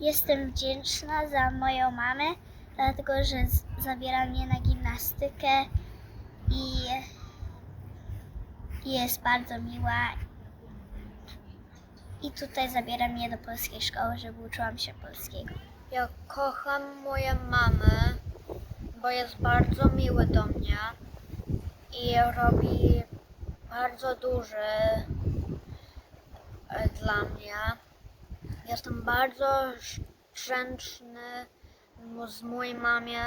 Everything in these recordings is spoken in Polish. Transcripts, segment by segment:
Jestem wdzięczna za moją mamę, dlatego że zabiera mnie na gimnastykę i jest bardzo miła. I tutaj zabiera mnie do polskiej szkoły, żeby uczyłam się polskiego. Ja kocham moją mamę, bo jest bardzo miły do mnie i robi bardzo duże e, dla mnie. Jestem bardzo mu- z mojej mamie.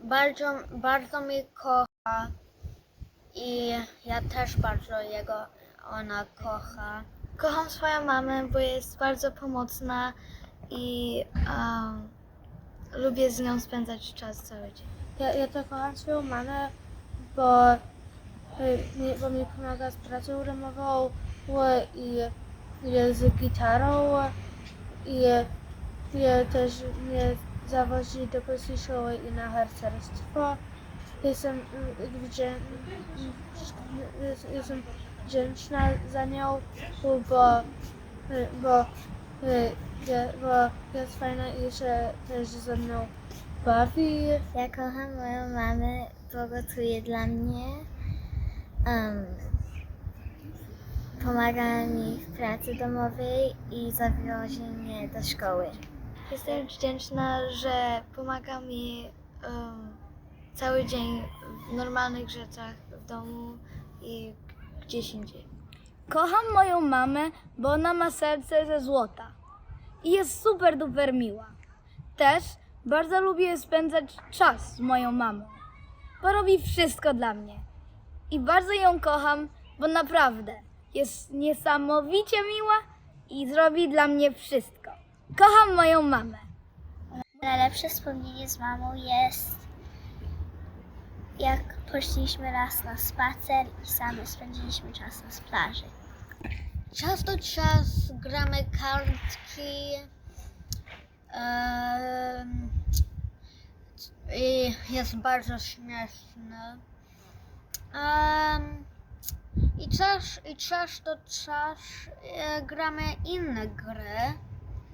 Bardzo, bardzo mnie kocha i ja też bardzo jego ona kocha. Kocham swoją mamę, bo jest bardzo pomocna i um, lubię z nią spędzać czas cały dzień. Ja, ja to kocham swoją mamę, bo, y, bo mi pomaga z pracą domową i z gitarą i, i też mnie zawozi do szkoły i na harcerstwo. Jestem, wdzię, y, jestem wdzięczna za nią, bo, bo, je- bo jest fajna i się też ze mną bawi. Ja kocham moją mamę, bo gotuje dla mnie. em, pomaga mi w pracy domowej i zawozi mnie do szkoły. Jestem wdzięczna, że pomaga mi um, cały dzień w normalnych rzeczach w domu i gdzieś indziej. Kocham moją mamę, bo ona ma serce ze złota i jest super duper miła. Też bardzo lubię spędzać czas z moją mamą, bo robi wszystko dla mnie. I bardzo ją kocham, bo naprawdę jest niesamowicie miła i zrobi dla mnie wszystko. Kocham moją mamę. Najlepsze wspomnienie z mamą jest jak poszliśmy raz na spacer i same spędziliśmy czas na plaży. Czas do czas gramy kartki. em, I jest bardzo śmieszne. Em, I czas, i czas do czas e, gramy inne gry.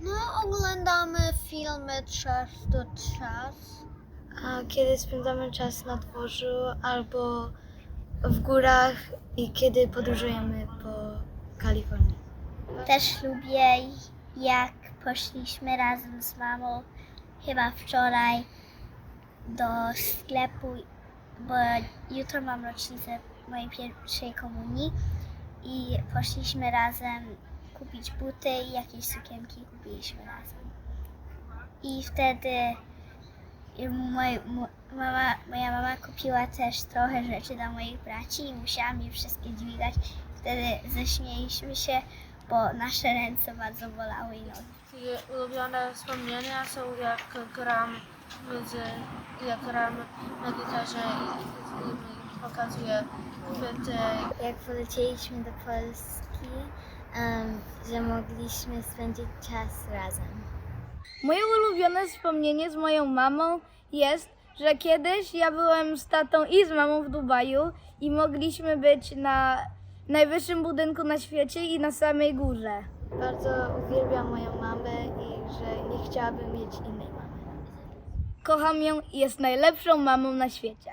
No, oglądamy filmy czas do czas. A kiedy spędzamy czas na dworzu albo w górach i kiedy podróżujemy po Kalifornii. Też lubię jak poszliśmy razem z mamą chyba wczoraj do sklepu, bo jutro mam rocznicę mojej pierwszej komunii i poszliśmy razem kupić buty i jakieś sukienki kupiliśmy razem. I wtedy moj, mo- mama, moja mama kupiła też trochę rzeczy dla moich braci i musiałam je wszystkie dźwigać. Wtedy zaśmieliśmy się, bo nasze ręce bardzo bolały i nogi. Ulubione wspomnienia są jak gram jak gram na gitarze i, i, i pokazuję chwyty. Jak polecieliśmy do Polski, em, że mogliśmy spędzić czas razem. Moje ulubione wspomnienie z moją mamą jest, że kiedyś ja byłem z tatą i z mamą w Dubaju i mogliśmy być na najwyższym budynku na świecie i na samej górze. Bardzo uwielbiam moją mamę i że nie chciałabym mieć innej mamy. Kocham ją i jest najlepszą mamą na świecie.